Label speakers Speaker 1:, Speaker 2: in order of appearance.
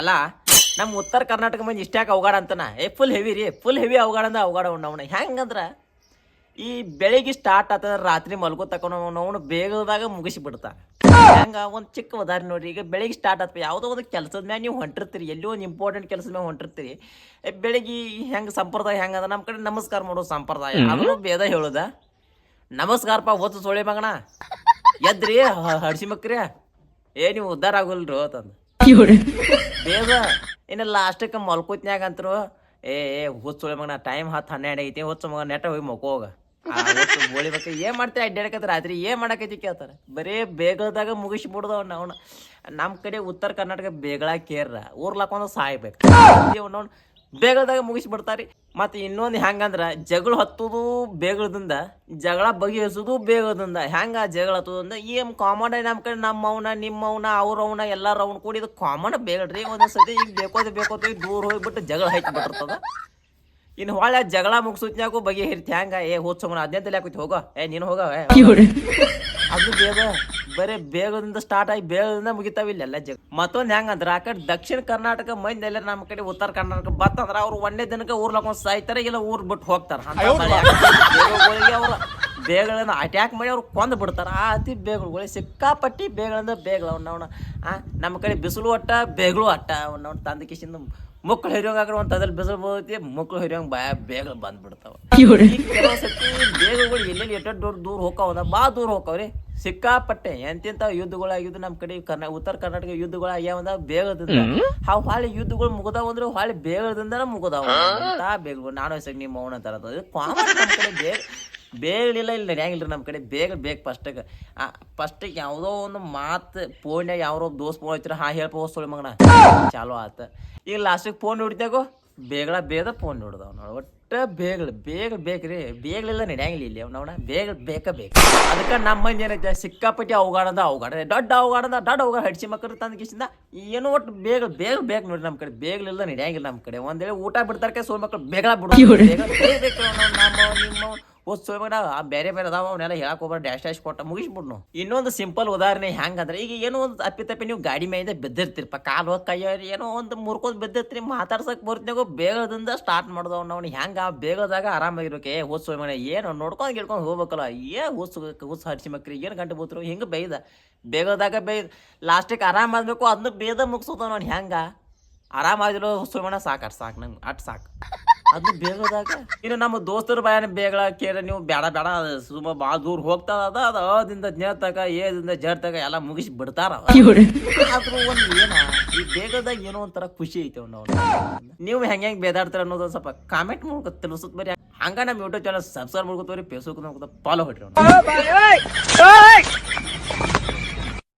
Speaker 1: ಅಲ್ಲ ನಮ್ಮ ಉತ್ತರ ಕರ್ನಾಟಕ ಮಂದಿ ಇಷ್ಟ್ಯಾಕೆ ಅವಗಾಡ ಅಂತನ. ಏ ಫುಲ್ ಹೆವಿ ರೀ ಫುಲ್ ಹೆವಿ ಅವಗಾಡ ಅಂದ ಅವಗಾಡ ಉಣ್ಣವನ ಹೆಂಗಂದ್ರೆ ಈ ಬೆಳಿಗ್ಗೆ ಸ್ಟಾರ್ಟ್ ಆತದ ರಾತ್ರಿ ಮಲ್ಕೋ ತಕೊಂಡು ಅವನು ಬೇಗದಾಗ ಮುಗಿಸಿ ಹೆಂಗೆ ಹೆಂಗ ಒಂದು ಚಿಕ್ಕ ಉದಾಹರಣೆ ನೋಡ್ರಿ ಈಗ ಬೆಳಿಗ್ಗೆ ಸ್ಟಾರ್ಟ್ ಆತ್ಪ ಯಾವುದೋ ಒಂದು ಕೆಲಸದ ಮ್ಯಾಗ ನೀವು ಹೊಂಟಿರ್ತೀರಿ ಎಲ್ಲೋ ಒಂದು ಇಂಪಾರ್ಟೆಂಟ್ ಕೆಲಸದ ಮ್ಯಾಗ ಹೊಂಟಿರ್ತೀರಿ. ಬೆಳಿಗ್ಗೆ ಹೆಂಗೆ ಸಂಪ್ರದಾಯ ಹೆಂಗದ ನಮ್ಮ ಕಡೆ ನಮಸ್ಕಾರ ಮಾಡೋ ಸಂಪ್ರದಾಯ. ಅದನ್ನು ಭೇದ ಹೇಳೋದ. ನಮಸ್ಕಾರಪ್ಪ ಒತ್ತು ಸೊಳೆ ಮಗಣ ಎದ್ರಿ ಹಡ್ಸಿ ಮಕ್ರಿ. ಏ ನೀವು ಉದ್ಧಾರ ಆಗೋಲ್ರಿ ಅಂತಂದು. ಬೇಗ. ಇನ್ನ ಲಾಸ್ಟಕ್ಕೆ ಮಲ್ಕೋತ್ನ್ಯಾಗ ಅಂತರು ಏ ಏ ಹುಚ್ಚು ಮಗನ ಟೈಮ್ ಹತ್ತು ಹನ್ನೆರಡು ಐತಿ ಹುಚ್ಚು ಮಗ ನೆಟ್ಟ ಹೋಗಿ ಮಕ್ಕೋಗ ಗೋಳಿಬೇಕು ಏನ್ ಮಾಡ್ತೀವಿ ಅಡ್ಡಾಡಕತ್ತ ರಾತ್ರಿ? ಏನ್ ಮಾಡಕೈತಿ ಕೇಳ್ತಾರ. ಬರೇ ಬೇಗದಾಗ ಮುಗಿಸಿ ಬಿಡ್ದವ್ ನಮ್ ಕಡೆ ಉತ್ತರ ಕರ್ನಾಟಕ ಬೇಗಳ ಕೇರ್ರ. ಊರ್ಲಾಕೊಂದು ಸಾಯ್ಬೇಕು. ಬೇಗದಾಗ ಮುಗಿಸಿ ಬಿಡ್ತಾರಿ. ಮತ್ತೆ ಇನ್ನೊಂದು ಹೆಂಗಂದ್ರೆ ಜಗಳ ಹತ್ತೋದು ಬೇಗದಿಂದ ಜಗಳ ಬಗೆಹರಿಸೋದು ಬೇಗದಿಂದ ಹೆಂಗ ಜಗಳ ಹತ್ತುದಂದ್ರ ಏನು ಕಾಮನ್ ನಮ್ಮ ಕಡೆ ನಮ್ಮ ಅವನ ನಿಮ್ಮ ಅವನ ಅವ್ರ ಅವನ ಎಲ್ಲಾರ ಅವ್ನ ಕೂಡಿ ಇದು ಕಾಮನ್ ಬೇಗಡ್ರಿ ಒಂದೊಂದು ಸತಿ ಈಗ ಬೇಕೋದು ಬೇಕೋದು ದೂರ ಹೋಗಿಬಿಟ್ಟು ಜಗಳ ಹೈತ್ ಬಿಟ್ಟಿರ್ತದ. ಇನ್ನು ಹೊಳೆ ಜಗಳ ಮುಗಿಸೋತ್ನ್ಯಾಗೂ ಬಗೆಹರಿತಿ ಹೆಂಗ ಏ ಹೋದ್ ಅದೇ ತಲೆ ಹಾಕೋತಿ ಹೋಗೋ. ಏ ನೀನು ಹೋಗೋ ಅದು ಬೇಗ ಬರೇ ಬೇಗದಿಂದ ಸ್ಟಾರ್ಟ್ ಆಗಿ ಬೇಗದಿಂದ ಮುಗಿತಾವ ಇಲ್ಲೆಲ್ಲ ಜಗ ಮತ್ತೊಂದು ಹೆಂಗಂದ್ರ ಆ ಕಡೆ ದಕ್ಷಿಣ ಕರ್ನಾಟಕ ಮಂದಿ ಎಲ್ಲ ನಮ್ಮ ಕಡೆ ಉತ್ತರ ಕರ್ನಾಟಕ ಬತ್ತಂದ್ರ ಅವ್ರು ಒಂದೇ ದಿನಕ್ಕೆ ಊರ್ ಲಕ್ಕ ಸಾಯ್ತಾರೆ ಇಲ್ಲ ಊರ್ ಬಿಟ್ಟು ಹೋಗ್ತಾರ. ಅವ್ರು ಅವ್ರ ಬೇಗಳನ್ನ ಅಟ್ಯಾಕ್ ಮಾಡಿ ಅವ್ರು ಕೊಂದ್ ಬಿಡ್ತಾರ. ಆ ಅತಿ ಬೇಗಗಳು ಸಿಕ್ಕಾಪಟ್ಟಿ ಬೇಗಳಂದ ಬೇಗಳ ಅವ್ನ ಆ ನಮ್ಮ ಕಡೆ ಬಿಸಿಲು ಅಟ್ಟ ಬೇಗಳು ಅಟ್ಟ ಅವ್ನ ತಂದ ಕಿಶಿಂದ ಮಕ್ಕಳು ಹಿರಿಯೋಂಗ್ ಆಕಡೆ ಒಂದು ತದಲ್ಲಿ ಬಿಸಿಲು ಬೋದೈತಿ ಮಕ್ಳು ಹಿರಿಯೋಂಗ್ ಬಾಯ ಬೇಗ ಬಂದ್ಬಿಡ್ತಾವ. ಕೆಲವು ಸತಿ ಬೇಗಗಳು ಎಲ್ಲೆಲ್ಲಿ ಎಟ್ಟ ದೂರ ದೂರ ಹೋಗ್ತಾವ ಬಾ ದೂರ ಹೋಗ್ತಾವ್ರಿ. ಸಿಕ್ಕಾಪಟ್ಟೆ ಎಂತೆಂತ ಯುದ್ಧಗಳಾಗಿದ್ದು ನಮ್ಮ ಕಡೆ ಕರ್ನಾ ಉತ್ತರ ಕರ್ನಾಟಕ ಯುದ್ಧಗಳು ಆಗ್ಯಾವಂದ ಬೇಗದಿಂದ ಅವು ಹಾಳಿ ಯುದ್ಧಗಳು ಮುಗದಾವ ಅಂದ್ರೆ ಹಾಳಿ ಬೇಗದಿಂದ ಮುಗದಾವ. ಅಂತ ಬೇಗ ನಾನು ಹೆಸರು ನಿಮ್ಮ ಮೌನ ಕಾಮನ್ ನಮ್ಮ ಕಡೆ ಬೇಗ ಬೇಗಲಿಲ್ಲ ಇಲ್ಲ ನಡೆಯಂಗಿಲ್ಲ ನಮ್ಮ ಕಡೆ. ಬೇಗ ಬೇಗ ಫಸ್ಟಿಗೆ ಫಸ್ಟ್ ಯಾವುದೋ ಒಂದು ಮಾತು ಫೋನ್ಯಾಗ ಯಾರೋ ದೋಸ್ ಫೋನ್ ಹಚ್ಚಿರ ಹಾ ಹೇಳ್ಪ ಹೋಸ್ತೋಳಿ ಮಗನ. ಚಾಲು ಆತ. ಈಗ ಲಾಸ್ಟಿಗೆ ಫೋನ್ ನೋಡಿದ್ಯಾಗೋ? ಬೇಗ ಬೇಗ ಫೋನ್ ನೋಡ್ದವ್ ನೋಡಿ. ಒಟ್ಟ ಬೇಗಲ್ ಬೇಗ ಬೇಕ್ರಿ. ಬೇಗಲಿಲ್ಲ ನಡೆಯಂಗಿಲ್ಲ ಇಲ್ಲಿ ಅವನವನ ಬೇಗ ಬೇಕ ಬೇಕು. ಅದಕ್ಕೆ ನಮ್ಮ ಮಂದಿ ಏನೈತೆ, ಸಿಕ್ಕಾಪಟ್ಟಿ ಅವಗಾಡದ ಅವಗಾಡ. ದೊಡ್ಡ ಅವಗಾಡದ, ದೊಡ್ಡ ಅವಗಾಡ. ಹಡ್ಸಿ ಮಕ್ಕಳು ತಂದ ಕಿಸಿಂದ ಏನೋ ಒಟ್ಟು ಬೇಗ ಬೇಗ ಬೇಕು ನೋಡಿ ನಮ್ಮ ಕಡೆ. ಬೇಗಲಿಲ್ಲ ನಡೆಯಂಗಿಲ್ಲ ನಮ್ಮ ಕಡೆ. ಒಂದೇಳೆ ಊಟ ಬಿಡ್ತಾರೆ ಸೋಲ್ ಮಕ್ಕಳು ಬೇಗ ಬೇಗ ಬೇಗ ಬೇಕು ನಮ್ಮ ನಿಮ್ಮ ಓದ್ ಸೋಮಣ್ಣ ಆ ಬೇರೆ ಬೇರೆ ಅದಾವ ಅವನ್ನೆಲ್ಲ ಹೇಳಕ್ ಹೋಗ್ಬಾರ ಡ್ಯಾಶ್ ಡ್ಯಾಶ್ ಕೊಟ್ಟ ಮುಗಿಸ್ಬಿಟ್ನು ಇನ್ನೊಂದು ಸಿಂಪಲ್ ಉದಾಹರಣೆ ಹೆಂಗಂದ್ರೆ ಈಗ ಏನೋ ಒಂದು ಅಪ್ಪಿ ತಪ್ಪಿ ನೀವು ಗಾಡಿ ಮೇಲೆ ಬಿದ್ದಿರ್ತೀರಪ್ಪ, ಕಾಲು ಕೈಯೋರಿ ಕೈಯ ಏನೋ ಒಂದು ಮುರ್ಕೊಂಡ್ ಬಿದ್ದಿರ್ತೀರಿ, ಮಾತಾಡ್ಸಕ್ ಬರ್ತೀನಾಗೋ, ಬೇಗದಿಂದ ಸ್ಟಾರ್ಟ್ ಮಾಡ್ದವ್ ನಾವು ಹೆಂಗ ಬೇಗದಾಗ ಆರಾಮಾಗಿರ್ಬೇಕು ಏ ಹುಸ್ ಸೋಮಣ್ಣ ಏನು ನೋಡ್ಕೊಂಡು ಗಿಡ್ಕೊಂಡು ಹೋಗ್ಬೇಕಲ್ಲ, ಏ ಹುಸ್ ಹುಸ್ ಹರಿಸಿ ಮಕ್ರಿ, ಏನು ಗಂಟೆ ಬೋತರು, ಹಿಂಗೆ ಬೇಯ್ದ. ಬೇಗದಾಗ ಬೈದ್ ಲಾಸ್ಟಿಗೆ ಆರಾಮ ಆಗ್ಬೇಕು ಅದನ್ನ ಬೇದ ಮುಗಿಸೋದ ನಾನು ಹೆಂಗ ಆರಾಮಾಗಿರೋ ಸಾಕು, ಅಷ್ಟು ಸಾಕು ನಂಗೆ ಅಟ್ ಸಾಕು. ಅದು ಬೇಗದಾಗ ಇನ್ನು ನಮ್ಮ ದೋಸ್ತರ ಬಾಯನ ಬೇಗ ಕೇಳ ನೀವು ಬೇಡ ಬೇಡ ಸುಮ್ಮ ಭಾಳ ದೂರ ಹೋಗ್ತದ ಅದ ಅದ ಅದಿಂದ ಜ್ಞಾತಕ ಏದಿಂದ ಜಡ್ತಕ ಎಲ್ಲ ಮುಗಿಸಿ ಬಿಡ್ತಾರ. ಆದ್ರೂ ಒಂದು ಏನ ಈ ಬೇಗದಾಗ ಏನೋ ಒಂಥರ ಖುಷಿ ಐತೆ ನಾವು ನೀವು ಹೆಂಗ್ ಹೆಂಗ್ ಬೇದಾಡ್ತೀರ ಅನ್ನೋದು ಸ್ವಲ್ಪ ಕಾಮೆಂಟ್ ಮಾಡ್ಕೊ ತಿಳಿಸುತ್ತ ಬರೀ ಹಂಗ ನಮ್ಮ ಯೂಟ್ಯೂಬ್ ಚಾನಲ್ ಸಬ್ಸ್ಕ್ರೈಬ್ ಮಾಡ್ಕೋತೀವಿ ಫೇಸ್ಬುಕ್ ನೋಡ್ಕೋತ ಫಾಲೋ ಹೊಡ್ರಿ.